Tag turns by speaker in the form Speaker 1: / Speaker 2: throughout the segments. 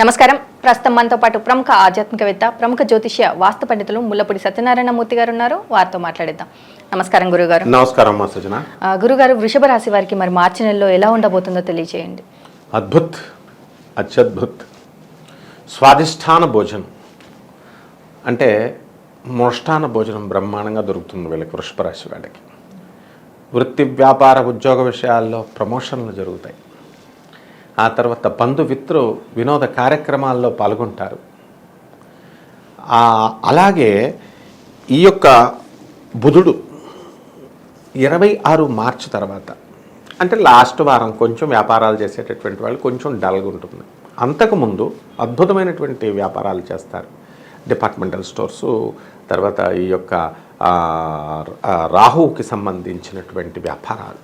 Speaker 1: నమస్కారం. ప్రస్తుతం మనతో పాటు ప్రముఖ ఆధ్యాత్మికవేత్త ప్రముఖ జ్యోతిష్య వాస్తు పండితులు ముల్లపూడి సత్యనారాయణ మూర్తి గారు ఉన్నారు. వారితో మాట్లాడిద్దాం. నమస్కారం గురుగారు.
Speaker 2: నమస్కారం సజన
Speaker 1: గురుగారు వృషభ రాశి వారికి మరి మార్చి నెలలో ఎలా ఉండబోతుందో తెలియజేయండి
Speaker 2: అద్భుత్ అత్యద్భుత్ స్వాదిష్టాన భోజనం. అంటే మృష్టాన భోజనం బ్రహ్మాండంగా దొరుకుతుంది వీళ్ళకి వృషభరాశి వాళ్ళకి వృత్తి వ్యాపార ఉద్యోగ విషయాల్లో ప్రమోషన్లు జరుగుతాయి. ఆ తర్వాత బంధుమిత్రు వినోద కార్యక్రమాల్లో పాల్గొంటారు. అలాగే ఈ యొక్క బుధుడు ఇరవై ఆరు మార్చి తర్వాత అంటే లాస్ట్ వారం కొంచెం వ్యాపారాలు చేసేటటువంటి వాళ్ళు కొంచెం డల్గా ఉంటుంది. అంతకుముందు అద్భుతమైనటువంటి వ్యాపారాలు చేస్తారు. డిపార్ట్మెంటల్ స్టోర్సు తర్వాత ఈ యొక్క రాహువుకి సంబంధించినటువంటి వ్యాపారాలు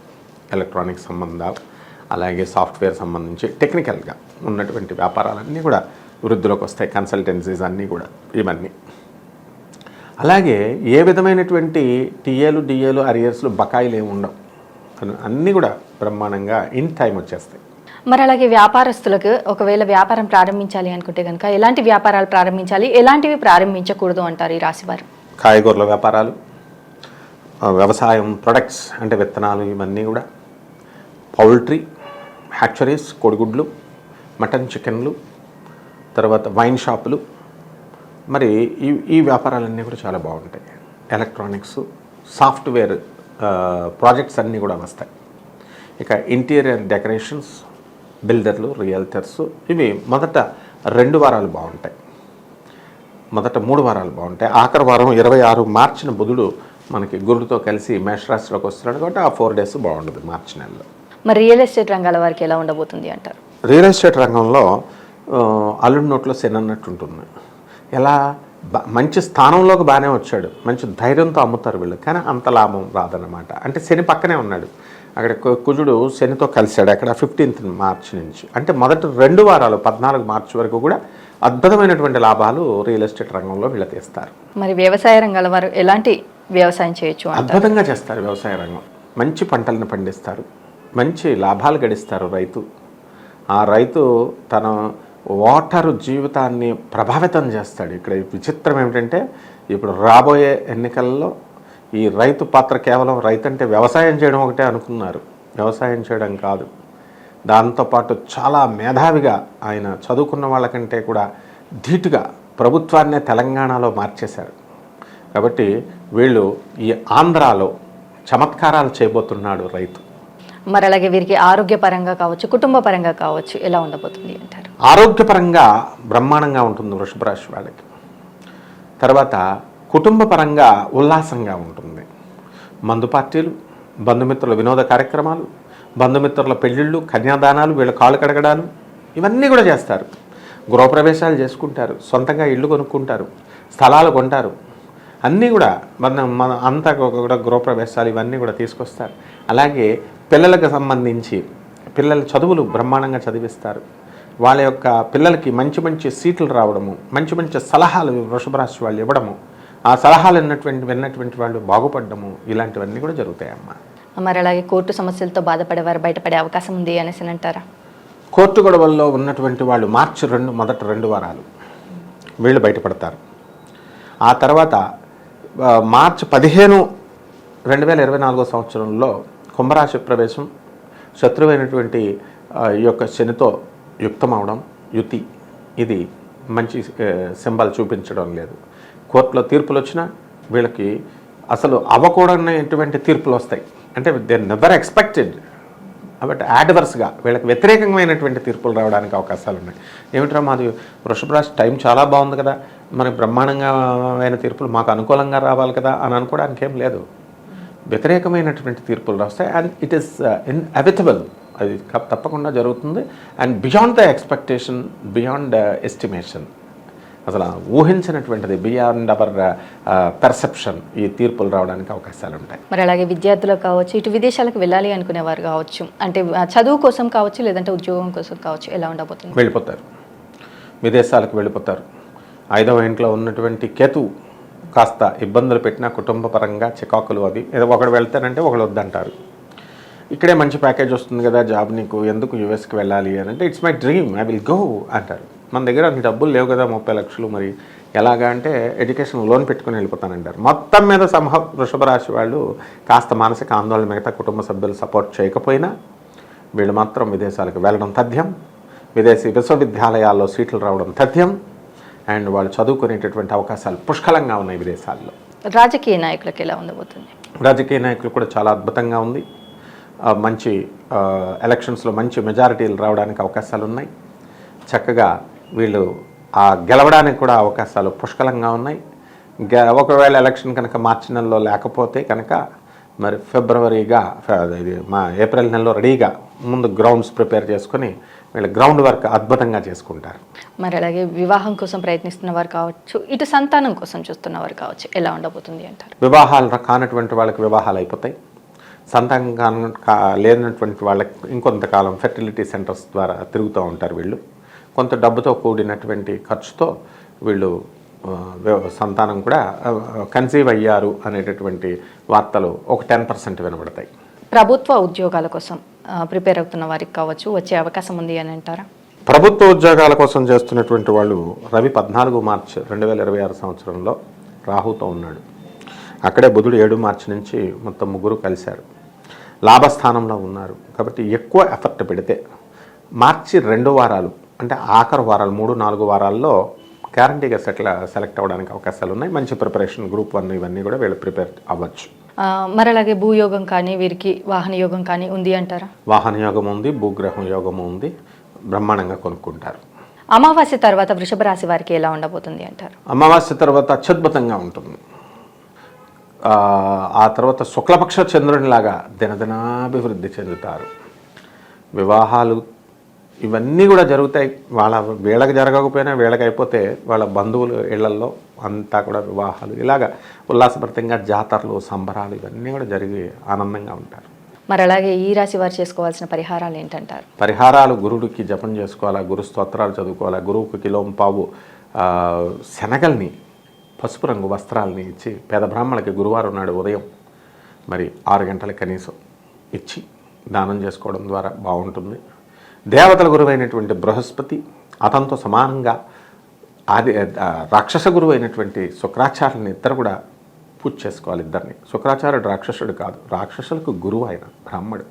Speaker 2: ఎలక్ట్రానిక్ సంబంధాలు అలాగే సాఫ్ట్వేర్ సంబంధించి టెక్నికల్గా ఉన్నటువంటి వ్యాపారాలన్నీ కూడా వృద్ధిలోకి వస్తాయి. కన్సల్టెన్సీస్ అన్నీ కూడా ఇవన్నీ. అలాగే ఏ విధమైనటువంటి టీఏలు డిఏలు అరియర్స్లు బకాయిలు ఏమి ఉండవు. అన్- అన్నీ కూడా బ్రహ్మాండంగా ఇన్ టైం వచ్చేస్తాయి.
Speaker 1: మరి అలాగే వ్యాపారస్తులకు ఒకవేళ వ్యాపారం ప్రారంభించాలి అనుకుంటే కనుక ఎలాంటి వ్యాపారాలు ప్రారంభించాలి? ఎలాంటివి ప్రారంభించకూడదు అంటారు ఈ రాశి వారు
Speaker 2: కాయగూరల వ్యాపారాలు వ్యవసాయం ప్రొడక్ట్స్ అంటే విత్తనాలు ఇవన్నీ కూడా. పౌల్ట్రీ హ్యాక్చరీస్ కోడిగుడ్లు మటన్ చికెన్లు తర్వాత వైన్ షాపులు. మరి ఈ ఈ వ్యాపారాలన్నీ కూడా చాలా బాగుంటాయి. ఎలక్ట్రానిక్స్ సాఫ్ట్వేర్ ప్రాజెక్ట్స్ అన్నీ కూడా వస్తాయి. ఇక ఇంటీరియర్ డెకరేషన్స్ బిల్డర్లు రియల్టర్స్ ఇవి మొదట రెండు వారాలు బాగుంటాయి. మొదట మూడు వారాలు బాగుంటాయి. ఆఖరి వారం ఇరవై ఆరు మార్చిన బుధుడు మనకి గురుడితో కలిసి మేషరాశిలోకి వస్తున్నాడు కాబట్టి ఆ ఫోర్ డేస్ బాగుంటుంది మార్చి నెలలో.
Speaker 1: మరి రియల్ ఎస్టేట్ రంగాల వారికి ఎలా ఉండబోతుంది అంటారు?
Speaker 2: రియల్ ఎస్టేట్ రంగంలో అల్లుడి నోట్లో శని అన్నట్టు ఉంటుంది. ఎలా? బ- మంచి స్థానంలోకి బాగానే వచ్చాడు. మంచి ధైర్యంతో అమ్ముతారు వీళ్ళు. కానీ అంత లాభం రాదన్నమాట. అంటే శని పక్కనే ఉన్నాడు. అక్కడ కుజుడు శనితో కలిశాడు అక్కడ ఫిఫ్టీన్త్ మార్చి నుంచి. అంటే మొదటి రెండు వారాలు పద్నాలుగు మార్చి వరకు కూడా అద్భుతమైనటువంటి లాభాలు రియల్ ఎస్టేట్ రంగంలో వీళ్ళు తీస్తారు
Speaker 1: మరి వ్యవసాయ రంగాల వారు ఎలాంటి వ్యవసాయం చేయొచ్చు
Speaker 2: అద్భుతంగా చేస్తారు వ్యవసాయ రంగం. మంచి పంటలను పండిస్తారు. మంచి లాభాలు గడిస్తారు రైతు. ఆ రైతు తన ఓటరు జీవితాన్ని ప్రభావితం చేస్తాడు. ఇక్కడ విచిత్రం ఏమిటంటే ఇప్పుడు రాబోయే ఎన్నికల్లో ఈ రైతు పాత్ర కేవలం రైతు అంటే వ్యవసాయం చేయడం ఒకటే అనుకున్నారు. వ్యవసాయం చేయడం కాదు. దాంతోపాటు చాలా మేధావిగా ఆయన చదువుకున్న వాళ్ళకంటే కూడా ధీటుగా ప్రభుత్వాన్నే తెలంగాణలో మార్చేశారు. కాబట్టి వీళ్ళు ఈ ఆంధ్రాలో చమత్కారాలు చేయబోతున్నాడు రైతు.
Speaker 1: మరి అలాగే వీరికి ఆరోగ్యపరంగా కావచ్చు కుటుంబ పరంగా కావచ్చు ఎలా ఉండబోతుంది అంటారు?
Speaker 2: ఆరోగ్యపరంగా బ్రహ్మాండంగా ఉంటుంది వృషభ రాశి వాళ్ళకి. తర్వాత కుటుంబ పరంగా ఉల్లాసంగా ఉంటుంది. మందు పార్టీలు బంధుమిత్రుల వినోద కార్యక్రమాలు బంధుమిత్రుల పెళ్ళిళ్ళు కన్యాదానాలు వీళ్ళ కాళ్ళు కడగడాలు ఇవన్నీ కూడా చేస్తారు. గృహప్రవేశాలు చేసుకుంటారు సొంతంగా ఇళ్ళు కొనుక్కుంటారు స్థలాలు కొంటారు. అన్నీ కూడా మన మన అంతా కూడా గృహప్రవేశాలు ఇవన్నీ కూడా తీసుకొస్తారు. అలాగే పిల్లలకు సంబంధించి పిల్లల చదువులు బ్రహ్మాండంగా చదివిస్తారు. వాళ్ళ యొక్క పిల్లలకి మంచి మంచి సీట్లు రావడము మంచి మంచి సలహాలు వృషభ రాశి వాళ్ళు ఇవ్వడము ఆ సలహాలు విన్నటువంటి విన్నటువంటి వాళ్ళు బాగుపడడము ఇలాంటివన్నీ కూడా జరుగుతాయమ్మా.
Speaker 1: మరి అలాగే కోర్టు సమస్యలతో బాధపడేవారు బయటపడే అవకాశం ఉంది అనేసి అంటారా?
Speaker 2: కోర్టు గొడవల్లో ఉన్నటువంటి వాళ్ళు మార్చి రెండు మొదటి రెండు వారాలు వీళ్ళు బయటపడతారు. ఆ తర్వాత మార్చి పదిహేను రెండు వేల ఇరవై నాలుగో సంవత్సరంలో కుంభరాశి ప్రవేశం శత్రువైనటువంటి ఈ యొక్క శనితో యుక్తమవడం యుతి ఇది మంచి సింబల్ చూపించడం లేదు. కోర్టులో తీర్పులు వచ్చినా వీళ్ళకి అసలు అవ్వకూడనటువంటి తీర్పులు వస్తాయి. అంటే దే నెవర్ ఎక్స్పెక్టెడ్. కాబట్టి యాడ్వర్స్గా వీళ్ళకి వ్యతిరేకమైనటువంటి తీర్పులు రావడానికి అవకాశాలు ఉన్నాయి. ఏమిట్రా మాది వృషభ రాశి టైం చాలా బాగుంది కదా. మరి బ్రహ్మాండంగా అయిన తీర్పులు మాకు అనుకూలంగా రావాలి కదా అని అనుకోవడానికి ఏం లేదు. వ్యతిరేకమైనటువంటి తీర్పులు వస్తాయి అండ్ ఇట్ ఈస్ ఇన్ఎవిటబుల్ అది క- తప్పకుండా జరుగుతుంది. And beyond the expectation beyond estimation అసలు ఊహించినటువంటిది బియాండ్ అవర్ పెర్సెప్షన్ ఈ తీర్పులు రావడానికి అవకాశాలు ఉంటాయి.
Speaker 1: మరి అలాగే విద్యార్థులు కావచ్చు ఇటు విదేశాలకు వెళ్ళాలి అనుకునేవారు కావచ్చు అంటే చదువు కోసం కావచ్చు లేదంటే ఉద్యోగం కోసం కావచ్చు ఎలా ఉండబోతుంది?
Speaker 2: వెళ్ళిపోతారు. విదేశాలకు వెళ్ళిపోతారు. ఐదవ ఇంట్లో ఉన్నటువంటి కేతు కాస్త ఇబ్బందులు పెట్టినా కుటుంబ పరంగా చికాకులు అది ఏదో ఒకడు వెళ్తానంటే ఒకడు వద్దంటారు. ఇక్కడే మంచి ప్యాకేజ్ వస్తుంది కదా జాబ్ నీకు ఎందుకు యూఎస్కి వెళ్ళాలి అని అంటే it's my dream I will go అంటారు. మన దగ్గర అంత డబ్బులు లేవు కదా ముప్పై లక్షలు మరి. ఎలాగా అంటే ఎడ్యుకేషన్ లోన్ పెట్టుకుని వెళ్ళిపోతానంటారు. మొత్తం మీద సంహ వృషభ రాశి వాళ్ళు కాస్త మానసిక ఆందోళన మిగతా కుటుంబ సభ్యులు సపోర్ట్ చేయకపోయినా వీళ్ళు మాత్రం విదేశాలకు వెళ్ళడం తథ్యం. విదేశీ విశ్వవిద్యాలయాల్లో సీట్లు రావడం తథ్యం. అండ్ వాళ్ళు చదువుకునేటటువంటి అవకాశాలు పుష్కలంగా ఉన్నాయి విదేశాల్లో.
Speaker 1: రాజకీయ నాయకులకు ఎలా ఉండబోతుంది?
Speaker 2: రాజకీయ నాయకులు కూడా చాలా అద్భుతంగా ఉంది. మంచి ఎలక్షన్స్లో మంచి మెజారిటీలు రావడానికి అవకాశాలు ఉన్నాయి. చక్కగా వీళ్ళు ఆ గెలవడానికి కూడా అవకాశాలు పుష్కలంగా ఉన్నాయి. గె ఒకవేళ ఎలక్షన్ కనుక మార్చి నెలలో లేకపోతే కనుక మరి ఫిబ్రవరిగా ఇది మా ఏప్రిల్ నెలలో రెడీగా ముందు గ్రౌండ్స్ ప్రిపేర్ చేసుకొని వీళ్ళు గ్రౌండ్ వర్క్ అద్భుతంగా చేసుకుంటారు.
Speaker 1: మరి అలాగే వివాహం కోసం ప్రయత్నిస్తున్న వారు కావచ్చు ఇటు సంతానం కోసం చూస్తున్న వారు కావచ్చు ఎలా ఉండబోతుంది అంటారు?
Speaker 2: వివాహాలు కానటువంటి వాళ్ళకి వివాహాలు అయిపోతాయి. సంతానం కాన కా లేనటువంటి వాళ్ళకి ఇంకొంతకాలం ఫెర్టిలిటీ సెంటర్స్ ద్వారా తిరుగుతూ ఉంటారు వీళ్ళు. కొంత డబ్బుతో కూడినటువంటి ఖర్చుతో వీళ్ళు సంతానం కూడా కన్సీవ్ అయ్యారు అనేటటువంటి వార్తలు ఒక టెన్ పర్సెంట్ వినబడతాయి.
Speaker 1: ప్రభుత్వ ఉద్యోగాల కోసం ప్రిపేర్ అవుతున్న వారికి కావచ్చు వచ్చే అవకాశం ఉంది అని అంటారా?
Speaker 2: ప్రభుత్వ ఉద్యోగాల కోసం చేస్తున్నటువంటి వాళ్ళు రవి పద్నాలుగు మార్చ్ రెండు వేల ఇరవై ఆరు సంవత్సరంలో రాహుతో ఉన్నాడు. అక్కడే బుధుడు ఏడు మార్చి నుంచి మొత్తం ముగ్గురు కలిశారు. లాభస్థానంలో ఉన్నారు. కాబట్టి ఎక్కువ ఎఫర్ట్ పెడితే మార్చి రెండు వారాలు అంటే ఆఖరు వారాలు మూడు నాలుగు వారాల్లో గ్యారంటీగా సెటిల్ సెలెక్ట్ అవ్వడానికి అవకాశాలు ఉన్నాయి. మంచి ప్రిపరేషన్ గ్రూప్ వన్ ఇవన్నీ కూడా వీళ్ళు ప్రిపేర్ అవ్వచ్చు.
Speaker 1: మరి అలాగే భూయోగం కానీ వీరికి వాహన యోగం కానీ ఉంది అంటారా?
Speaker 2: వాహన యోగం ఉంది భూగ్రహం యోగము ఉంది బ్రహ్మాండంగా కొనుక్కుంటారు.
Speaker 1: అమావాస్య తర్వాత వృషభ రాశి వారికి ఎలా ఉండబోతుంది అంటారు?
Speaker 2: అమావాస్య తర్వాత అత్యద్భుతంగా ఉంటుంది. ఆ, ఆ తర్వాత శుక్లపక్ష చంద్రునిలాగా దినదినాభివృద్ధి చెందుతారు. వివాహాలు ఇవన్నీ కూడా జరుగుతాయి. వాళ్ళ వీళ్ళకి జరగకపోయినా వీళ్ళకి అయిపోతే వాళ్ళ బంధువులు ఇళ్ళల్లో అంతా కూడా వివాహాలు. ఇలాగా ఉల్లాసభరితంగా జాతరలు సంబరాలు ఇవన్నీ కూడా జరిగి ఆనందంగా ఉంటారు.
Speaker 1: మరి అలాగే ఈ రాశి వారు చేసుకోవాల్సిన పరిహారాలు ఏంటంటారు?
Speaker 2: పరిహారాలు గురుడికి జపం చేసుకోవాలా గురు స్తోత్రాలు చదువుకోవాలా గురువుకి కిలోం పావు శనగల్ని పసుపు రంగు వస్త్రాలని ఇచ్చి పేద బ్రాహ్మణులకి గురువారం నాడు ఉదయం మరి ఆరు గంటల కనీసం ఇచ్చి దానం చేసుకోవడం ద్వారా బాగుంటుంది. దేవతల గురువైనటువంటి బృహస్పతి అతనితో సమానంగా ఆది రాక్షస గురువు అయినటువంటి శుక్రాచార్యుని ఇద్దరు కూడా పూజ చేసుకోవాలి ఇద్దరిని. శుక్రాచార్యుడు రాక్షసుడు కాదు. రాక్షసులకు గురువు ఆయన బ్రాహ్మడు.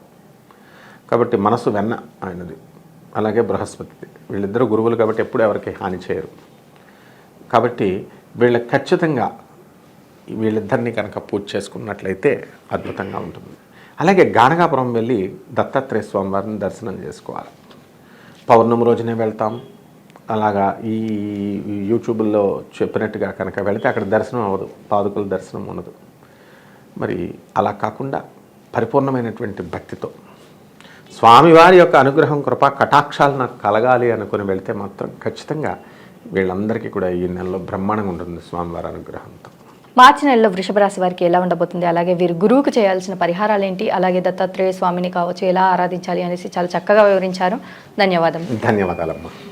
Speaker 2: కాబట్టి మనసు వెన్న ఆయనది. అలాగే బృహస్పతిది. వీళ్ళిద్దరు గురువులు కాబట్టి ఎప్పుడు ఎవరికి హాని చేయరు. కాబట్టి వీళ్ళకి ఖచ్చితంగా వీళ్ళిద్దరిని కనుక పూజ చేసుకున్నట్లయితే అద్భుతంగా ఉంటుంది. అలాగే గానగాపురం వెళ్ళి దత్తాత్రేయ స్వామివారిని దర్శనం చేసుకోవాలి. పౌర్ణమి రోజునే వెళ్తాం. అలాగా ఈ యూట్యూబ్లో చెప్పినట్టుగా కనుక వెళితే అక్కడ దర్శనం అవ్వదు. పాదుకుల దర్శనం ఉండదు. మరి అలా కాకుండా పరిపూర్ణమైనటువంటి భక్తితో స్వామివారి యొక్క అనుగ్రహం కృప కటాక్షాలు నాకు కలగాలి అనుకుని వెళితే మాత్రం ఖచ్చితంగా వీళ్ళందరికీ కూడా ఈ నెలలో బ్రహ్మాండంగా ఉంటుంది స్వామివారి అనుగ్రహంతో.
Speaker 1: మార్చి నెలలో వృషభ రాశి వారికి ఎలా ఉండబోతుంది? అలాగే వీరు గురువుకు చేయాల్సిన పరిహారాలు ఏంటి అలాగే దత్తాత్రేయ స్వామిని కావచ్చు ఎలా ఆరాధించాలి అనేసి చాలా చక్కగా వివరించారు. ధన్యవాదం
Speaker 2: ధన్యవాదాలమ్మా.